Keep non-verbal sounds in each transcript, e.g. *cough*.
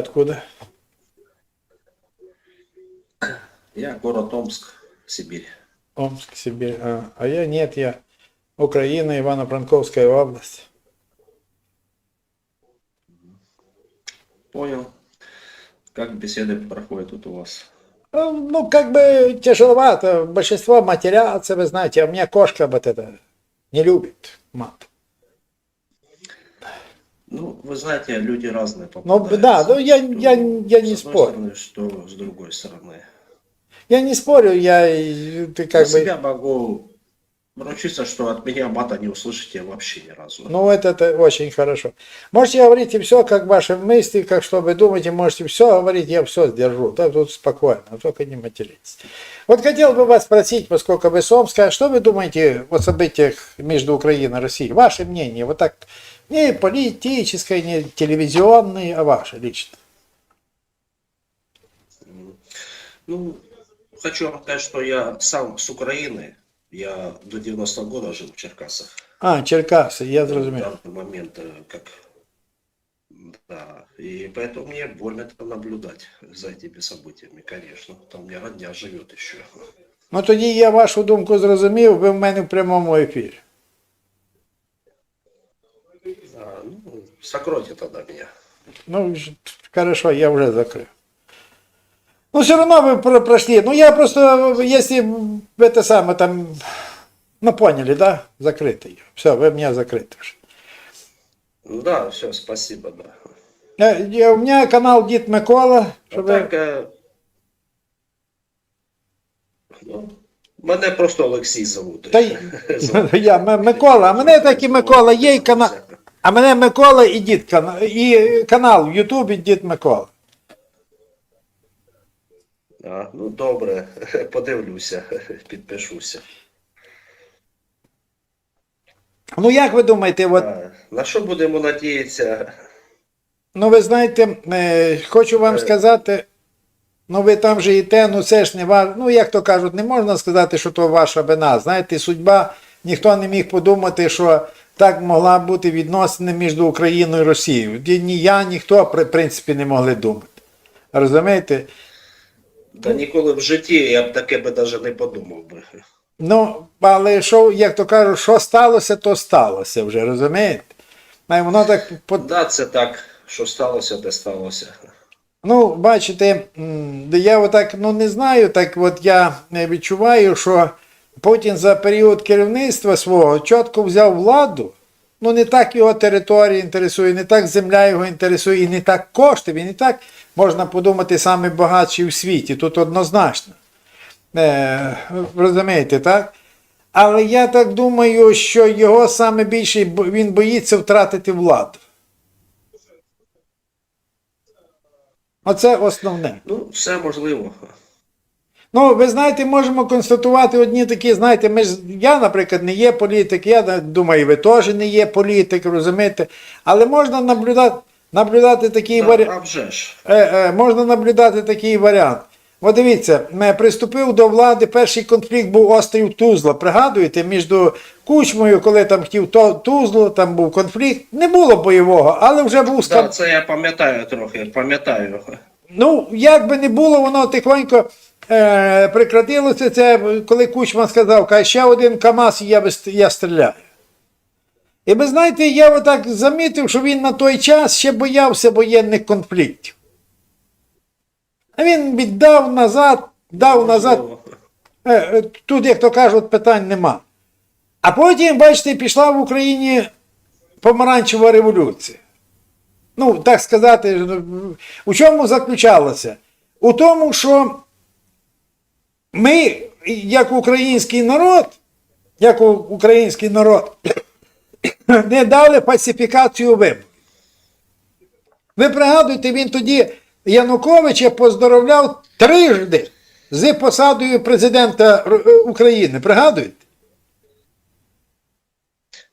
откуда? Я город Омск, Сибирь. Омск, Сибирь. А, а я нет, я Украина, Ивано-Франковская область. Понял. Как беседы проходят тут у вас? А, Ну, как бы тяжеловато. Большинство матерятся, вы знаете, а у меня кошка вот это не любит мат. Ну, вы знаете, люди разные Ну, попадаются. да, ну, я- я- я не с одной спорю. стороны, что с другой стороны. Я не спорю, я э, ты как За бы... себя могу поручиться, что от меня мата не услышите вообще ни разу. Ну, это, это очень хорошо. Можете говорить все, как ваши мысли, как что вы думаете, можете все говорить, я все сдержу. Да, тут спокойно, только не материтесь. Вот хотел бы вас спросить, поскольку вы с Омска, что вы думаете о событиях между Украиной и Россией? Ваше мнение, вот так, не политическое, не телевизионное, а ваше лично. Ну, хочу вам сказать, что я сам с Украины. Я до 90 года жил в Черкасах. А, Черкаси, я В зрозумів. данный момент, э, как... Да, и поэтому мне больно это наблюдать за этими событиями, конечно. Там у меня родня живет еще. Ну тоді я вашу думку зрозумів, ви в мене в прямому ефірі. сокройте тогда меня. Ну, ж- хорошо, я уже закрыл. Ну, все равно вы про- прошли. Ну, я просто, если это самое там, ну, поняли, да, закрытый. Все, вы меня закрыты уже. Ну да, все, спасибо, да. Э, я- У меня канал Дід Микола, А щоб так, ви... е, ну, мене просто Олексій зовут. Та й- *laughs* я М- Микола, а мене так і Микола, є і канал. А мене Микола і дід і канал в Ютубі Дід Микола. А, ну добре, *laughs* подивлюся, *laughs* підпишуся. Ну, як ви думаєте, от А, на що будемо надіятися? Ну, ви знаєте, е, хочу вам Е. сказати, ну ви там живете, ну це ж не ваш, ну як то кажуть, не можна сказати, що то ваша вина. Знаєте, судьба, ніхто не міг подумати, що так могла бути відносини між Україною і Росією. Ні ні я, ніхто, в принципі, не могли думати. Розумієте? Та ніколи в житті я б таке би навіть не подумав би. Ну, але що, як то кажуть, що сталося, то сталося вже, розумієте? А воно так Да, це так, що сталося, те сталося. Ну, бачите, я отак ну, не знаю, так от я е, відчуваю, що Путін за період керівництва свого чітко взяв владу. Ну, не так його територія інтересує, не так земля його інтересує, і не так кошти, він і так, можна подумати, самий багатший у світі. Тут однозначно. Е, розумієте, так? Але я так думаю, що його саме більше він боїться втратити владу. Оце основне. Ну, все можливо. Ну, ви знаєте, можемо констатувати одні такі, знаєте, ми ж, я, наприклад, не є політик, я думаю, ви теж не є політик, розумієте. Але можна наблюдати, наблюдати такий варіант. Е, е, можна наблюдати такий варіант. От дивіться, приступив до влади, перший конфлікт був острів Тузла. Пригадуєте, між Кучмою, коли там хотів то- Тузлу, там був конфлікт. Не було бойового, але вже був Да, це я пам'ятаю трохи, пам'ятаю. Ну, як би не було, воно тихонько е, прекратилося це, коли Кучман сказав, каже, ще один КАМАЗ і я, я стріляю. І ви знаєте, я отак замітив, що він на той час ще боявся воєнних конфліктів. А він віддав назад, дав назад. Е, е, Тут, як то кажуть, питань нема. А потім, бачите, пішла в Україні помаранчева революція. Ну, так сказати, у чому заключалося? У тому, що ми, як український народ, як український народ, *coughs* не дали фальсифікацію виборів. Ви пригадуєте, він тоді Януковича поздоровляв трижди з посадою президента України. Пригадуєте?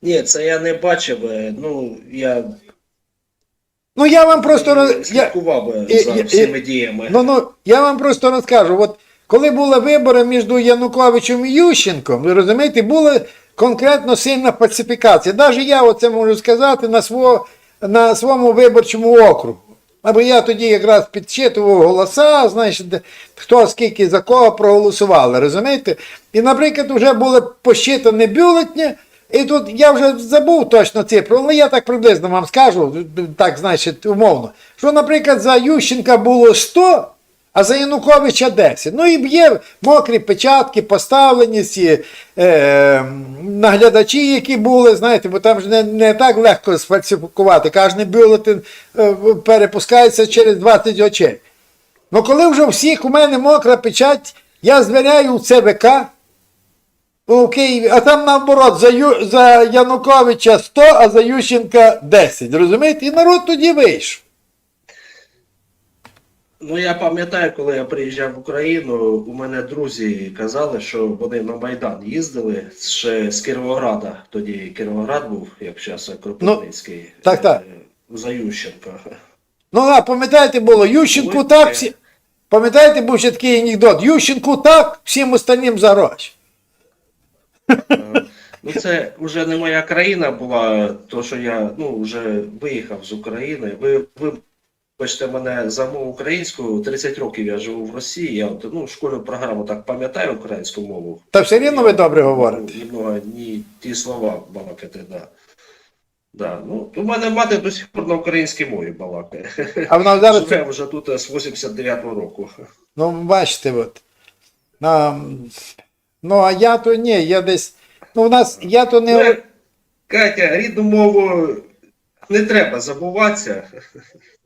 Ні, це я не бачив. е, Ну, я Ну я вам просто роз- я, е, за всіми діями. ну, ну, я вам просто розкажу. От коли були вибори між Януковичем і Ющенком, ви розумієте, була конкретно сильна фальсифікація. Навіть я оце можу сказати на, свого, на своєму виборчому округу. Або я тоді якраз підчитував голоса, значить, хто скільки за кого проголосували, розумієте? І, наприклад, вже були посчитані бюлетні, і тут я вже забув точно цифру, але я так приблизно вам скажу, так, значить, умовно, що, наприклад, за Ющенка було 100, а за Януковича 10. Ну і є мокрі печатки, поставлені ці е, наглядачі, які були, знаєте, бо там ж не, не так легко сфальсифікувати. Кожен бюлетень е, перепускається через 20 очей. Ну коли вже всіх у мене мокра печать, я звіряю у ЦВК у Києві, а там наоборот за, Ю, за Януковича 100, а за Ющенка 10. Розумієте? І народ тоді вийшов. Ну, я пам'ятаю, коли я приїжджав в Україну, у мене друзі казали, що вони на Майдан їздили ще з Кіровограда. Тоді Кіровоград був, як зараз Кропивницький. Ну, так, так. е, За Ющенка. Ну, а пам'ятаєте, було Ющенку Ой, так, е. всі... пам'ятаєте, був ще такий анекдот. Ющенку так, всім остальним за гроші. Е, Ну, це вже не моя країна була, то що я ну, вже виїхав з України. Ви вибачте мене за мову українську, 30 років я живу в Росії. Я от, ну, школьну програму так пам'ятаю українську мову. Та все рівно ви добре говорите. Ну, ні ті слова балакати, да. Да. Ну, у мене мати до сих пор на українській мові балакає. А вона зараз. *laughs* Живе вже тут з 89-го року. Ну, бачите, от. А, ну, а я то ні, я десь. Ну, у нас я то не. Ну, Катя, рідну мову не треба забуватися.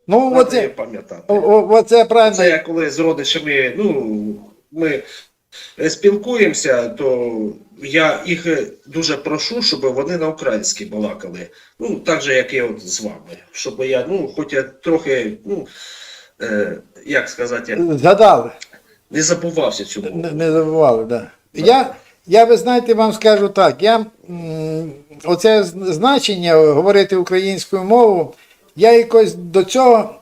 Ну, Треба її пам'ятати. о, о, оце правильно. Це я коли з родичами, ну, ми спілкуємося, то я їх дуже прошу, щоб вони на українській балакали. Ну, так же, як і от з вами. Щоб я, ну, хоч я трохи, ну, е, як сказати, я Згадали. не забувався цю мову. Не, не забували, да. Я, я, ви знаєте, вам скажу так. Я м, оце з- значення говорити українською мовою, я якось до цього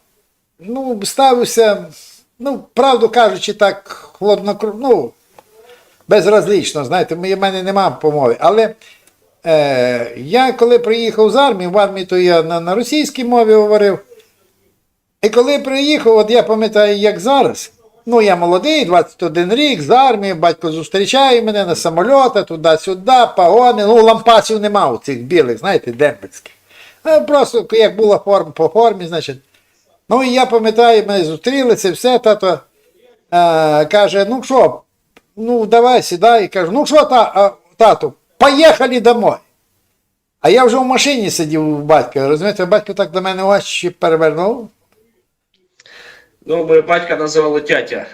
ну, ставився, ну, правду кажучи, так, хладнокров, ну, безразлічно, знаєте, в мене нема помови. Але е, я коли приїхав з армії, в армії то я на, на російській мові говорив. І коли приїхав, от я пам'ятаю, як зараз. Ну, я молодий, 21 рік, з армії, батько зустрічає мене на самольота, туди-сюди, погони. Ну, лампасів нема у цих білих, знаєте, дембельських. А просто як була форма по формі, значить. Ну, і я пам'ятаю, ми зустрілися, все, тато е, каже, ну що, ну давай сідай. Кажу, ну що, та, тату, поїхали домой. А я вже в машині сидів у батька, розумієте, батько так до мене очі перевернув. Ну, ми батька називали тятя.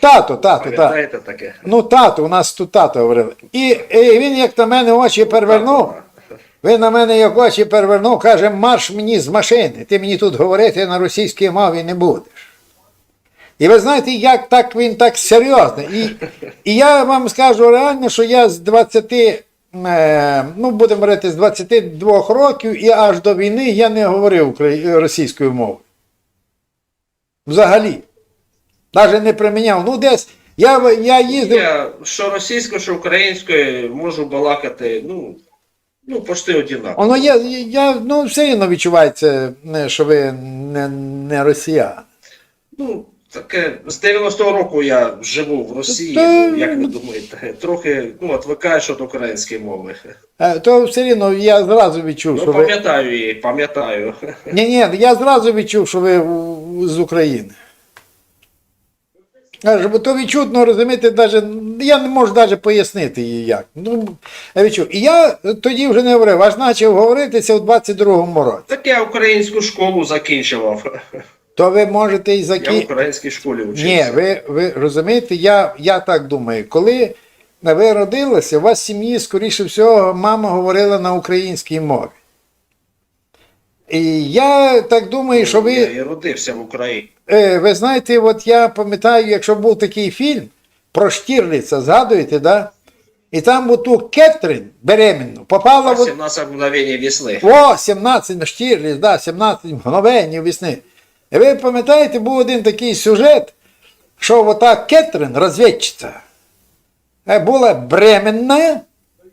Тато, тато, таке? Ну, тато, у нас тут тато говорили. І, і він як на мене очі перевернув. Він на мене як очі перевернув, каже, марш мені з машини, ти мені тут говорити на російській мові не будеш. І ви знаєте, як так він так серйозно. І, і я вам скажу реально, що я з 20, е, ну будемо говорити, з 22 років і аж до війни я не говорив російською мовою. Взагалі. Навіть не приміняв. Ну, десь я, я їздив. Я що російською, що українською можу балакати, ну, ну, почти одинаково. Воно є, я, ну, все рівно відчувається, що ви не, не росіян. Ну, таке, з 90-го року я живу в Росії, Та- ну, як ви думаєте, трохи, ну, відвикаєш від української мови. Е, То все рівно я зразу відчув, Ну, що ви. пам'ятаю її, пам'ятаю. Ні, ні, я зразу відчув, що ви у- з України. Аж, то відчутно, розумієте, даже, я не можу навіть пояснити її як. Ну, я відчув. І я тоді вже не говорив, аж почав говоритися у 22-му році. Так я українську школу закінчував. То ви можете і Я в українській школі вчився. Ні, ви, ви розумієте, я, я так думаю, коли ви родилися, у вас в сім'ї, скоріше всього, мама говорила на українській мові. І я так думаю, що ви. Я і родився в Україні. Е, ви знаєте, от я пам'ятаю, якщо був такий фільм про Штірліца, згадуєте, да? І там оту Кетрин беременну попала в... 17 мгновень весни. О, 17 Штірліц, да, 17 мгновень весни. І ви пам'ятаєте, був один такий сюжет, що ота Кетрин, розвідчиця, е, була бременна,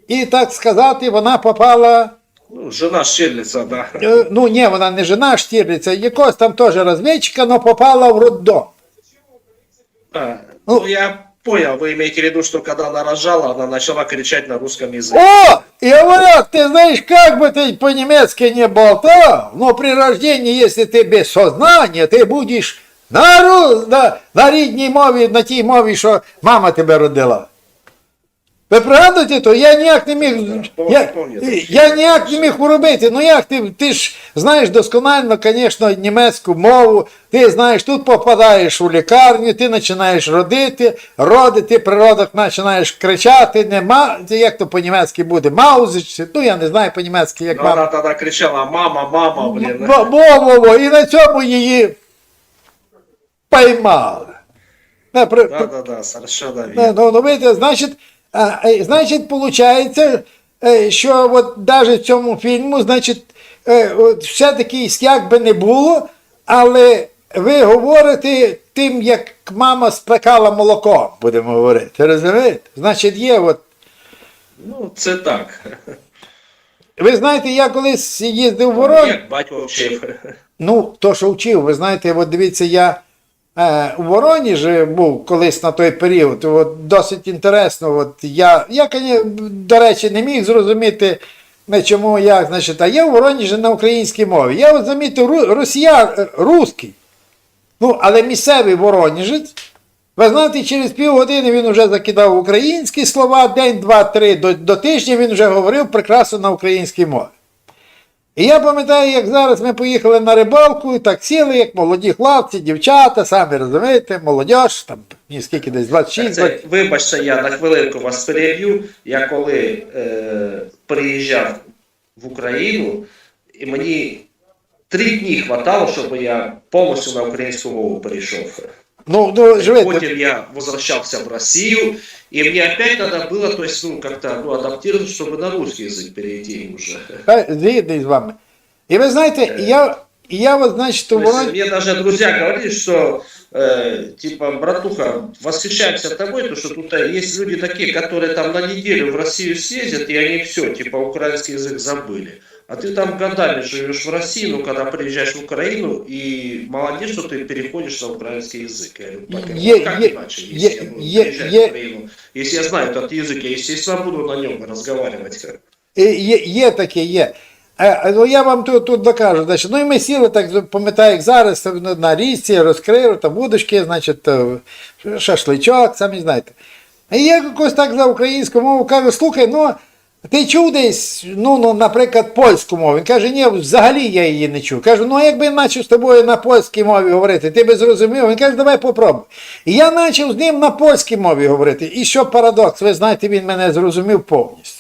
і, так сказати, вона попала Ну, жена Штирлица, да. Е, Ну, ні, вона не жена Штірліця, якогось там теж розвідчика, але попала в роддом. А, Ну. ну, я понял, вы имеете в виду, что когда она рожала, она начала кричать на русском языке. О, и говорят, ты знаешь, как бы ты по-немецки не болтал, но при рождении, если ты без сознания, ты будешь на, ру- на, на рідній мові, на тій мові, що мама тебе родила. Ви пригадуєте то? Я ніяк не міг. Я, я ніяк не міг уробити. Ну як ти, ти ж знаєш досконально, звісно, німецьку мову. Ти знаєш, тут попадаєш у лікарню, ти починаєш родити, родити, при родах починаєш кричати, нема, як то по-німецьки буде, маузич, ну я не знаю по-німецьки, як Но мама. она тогда кричала, мама, мама, блин. Во, во, во, во, і на цьому її поймали. Да, да, да, совершенно Ну, верно. ну, ну, значить, значить, получається, е, що от навіть в цьому фільму, значить, е, все-таки як би не було, але ви говорите тим, як мама спекала молоко, будемо говорити. Розумієте? Значить, є от. Ну, це так. Ви знаєте, я колись їздив в Воронеж. Як батько вчив. Ну, то, що вчив, ви знаєте, от дивіться, я е, у Воронежі був колись на той період. От, досить інтересно. От, я, я, до речі, не міг зрозуміти, чому як, значить, а я у Воронежі на українській мові. Я от замітив росіян, е, русський. Ну, але місцевий воронежець. Ви знаєте, через півгодини він вже закидав українські слова, день, два, три, до, до тижня він вже говорив прекрасно на українській мові. І я пам'ятаю, як зараз ми поїхали на рибалку, і так сіли, як молоді хлопці, дівчата, самі розумієте, молодь, там мені скільки десь 26, Це, вибачте, я на хвилинку вас переб'ю. Я коли е, приїжджав в Україну, і мені три дні хватало, щоб я повністю на українську мову перейшов. Ну, ну живете. Потім я возвращался в Россию, и мне опять надо было, то есть, ну, как-то ну, адаптироваться, чтобы на русский язык перейти уже. Е, Згідний з вами. І ви знаєте, я, я от, значить, у То есть, Воронежі. мне даже друзья говорили, что, э, типа, братуха, восхищаемся тобой, то, что тут э, есть люди такие, которые там на неделю в Россию съездят, и они все, типа, украинский язык забыли. А ты там годами живешь в России, ну, когда приезжаешь в Украину, и молодец, что ты переходишь на украинский язык. Я говорю, так, Е- ну, как е- иначе, е- если я буду е- приезжать е- в Украину? Если я знаю этот язык, я, естественно, буду на нем разговаривать. І Є, є таке, є. Е, ну я вам тут, тут докажу. Значить, ну і ми сіли, так пам'ятаю, як зараз на- річці, розкрили, там вудочки, значить, е, шашличок, самі знаєте. І я якось так за українську мову кажу, слухай, ну ти чув десь, ну, ну, наприклад, польську мову. Він каже, ні, взагалі я її не чув. Кажу, ну якби я почав з тобою на польській мові говорити, ти би зрозумів. Він каже, давай попробуй. І я почав з ним на польській мові говорити. І що парадокс, ви знаєте, він мене зрозумів повністю.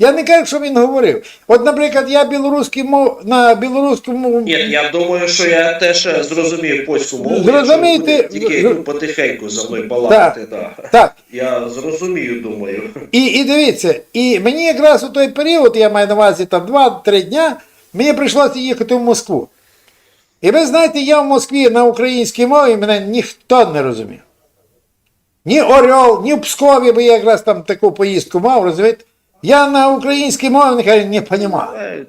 Я не кажу, що він говорив. От, наприклад, я білоруський мов на білоруському Ні, я думаю, що я теж зрозумію польську мову. Зрозумієте, якщо буде тільки ну, потихеньку за мною балакати. Да. так. Я зрозумію, думаю. І, і дивіться, і мені якраз у той період, я маю на увазі там 2-3 дня, мені прийшлося їхати в Москву. І ви знаєте, я в Москві на українській мові мене ніхто не розумів. Ні Орел, ні в Пскові, бо я якраз там таку поїздку мав, розумієте? Я на українській мові нехай не розумію.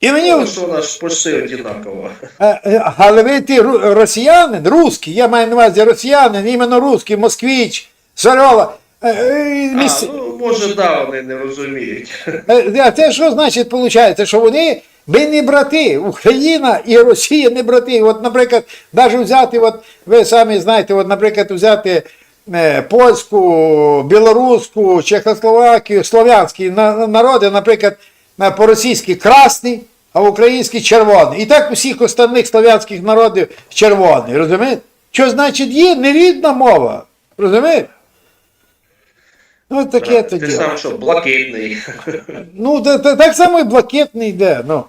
І мені, що у нас почти одинаково. Е, е, Але ви ти росіянин, русський, я маю на увазі росіянин, іменно русський, москвич, Сорола. Е, А, міс- ну, може, да, вони не розуміють. А це що значить, виходить, що вони ми не брати, Україна і Росія не брати. От, наприклад, навіть взяти, от, ви самі знаєте, от, наприклад, взяти польську, білоруську, чехословакію, слов'янські народи, наприклад, по-російськи красний, а український червоний. І так у всіх остальних слов'янських народів червоний, розумієте? Що значить є нерідна мова, розумієте? Ну, таке Ти сам що, блакитний. Ну, та, та, так само і блакитний йде. Ну.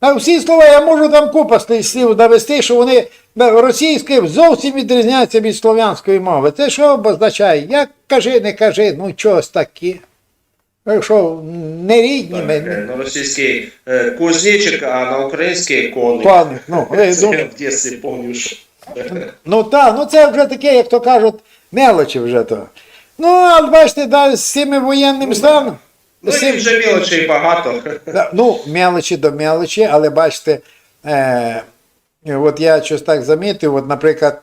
А всі слова я можу там купа слів навести, що вони на російською зовсім відрізняються від слов'янської мови. Це що обозначає? Як кажи, не кажи, ну чогось таке. Ви Що, не рідні ми. Так, е, на російський е, кузнечик, а на український коник. Коник, ну, *laughs* Це в дитинстві пам'ятаєш. *laughs* Ну так, ну це вже таке, як то кажуть, мелочі вже то. Ну, але бачите, да, з цими воєнним станом. Ну, Всім- і вже мілочей багато. Ну, мелочі до мелочі, але бачите, е, от я щось так замітив, от, наприклад,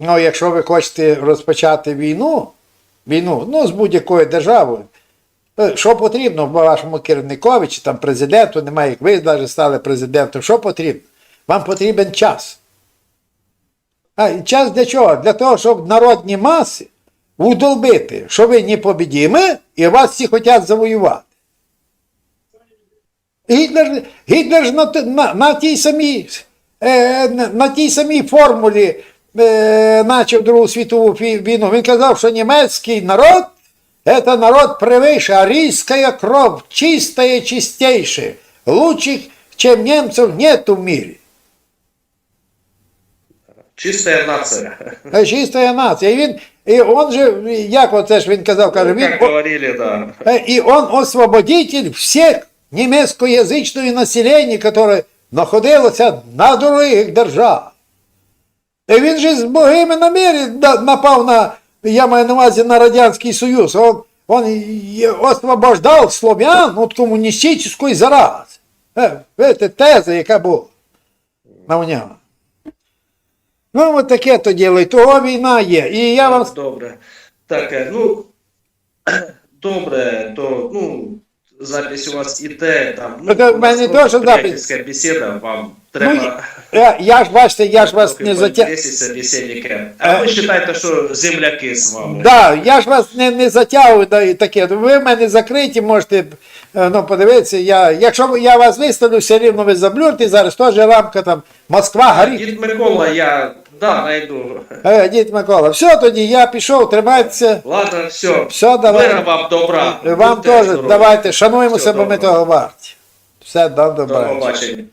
ну, якщо ви хочете розпочати війну, війну ну, з будь-якою державою, що потрібно вашому керівникові чи там президенту, немає, як ви навіть стали президентом, що потрібно? Вам потрібен час. А час для чого? Для того, щоб народні маси удолбити, що ви непобідімі і вас всі хочуть завоювати. Гітлер, Гітлер ж на, на, на, тій самій, е, на, на тій самій формулі е, начав Другу світову війну. Він казав, що німецький народ це народ превыше, арийская кров, чистая, чистейшая. Лучших, чем немцев, нет в мире. Чиста нація. Це чистая нація. І він, і он же, як оце ж він казав, каже, він, Як говорили, да. Э, И он освободитель всех немецкоязычного населення, яке знаходилося на других державах. І він же з богими намірі да- напав на, я маю на увазі на Радянський Союз. Он, он і освобождав слов'ян від комуністичної зарази. Е, Видите, теза, яка була на у нього. Ну, от таке то діло, того війна є. І я вам Добре. Так, е, ну *clears throat* добре, то ну запись у вас іде там. Ну, в у мене просто запись. бесіда, вам треба. я, я ж бачите, я ж вас не затягую. А ви вважаєте, що земляки з вами? Да, я ж вас не, не затягую да, і таке. Ви в мене закриті, можете е, ну, подивитися. Я, якщо я вас виставлю, все рівно ви заблюрте, зараз теж рамка там Москва горить. Дід Микола, я да, найду. Е, Дід Микола, все тоді, я пішов, тримайтеся. Ладно, все. Все, давай. Мира вам добра. Вам Будьте теж здорові. давайте, шануємо Всього себе, ми доброго. того варті. Все, до До добра. побачення.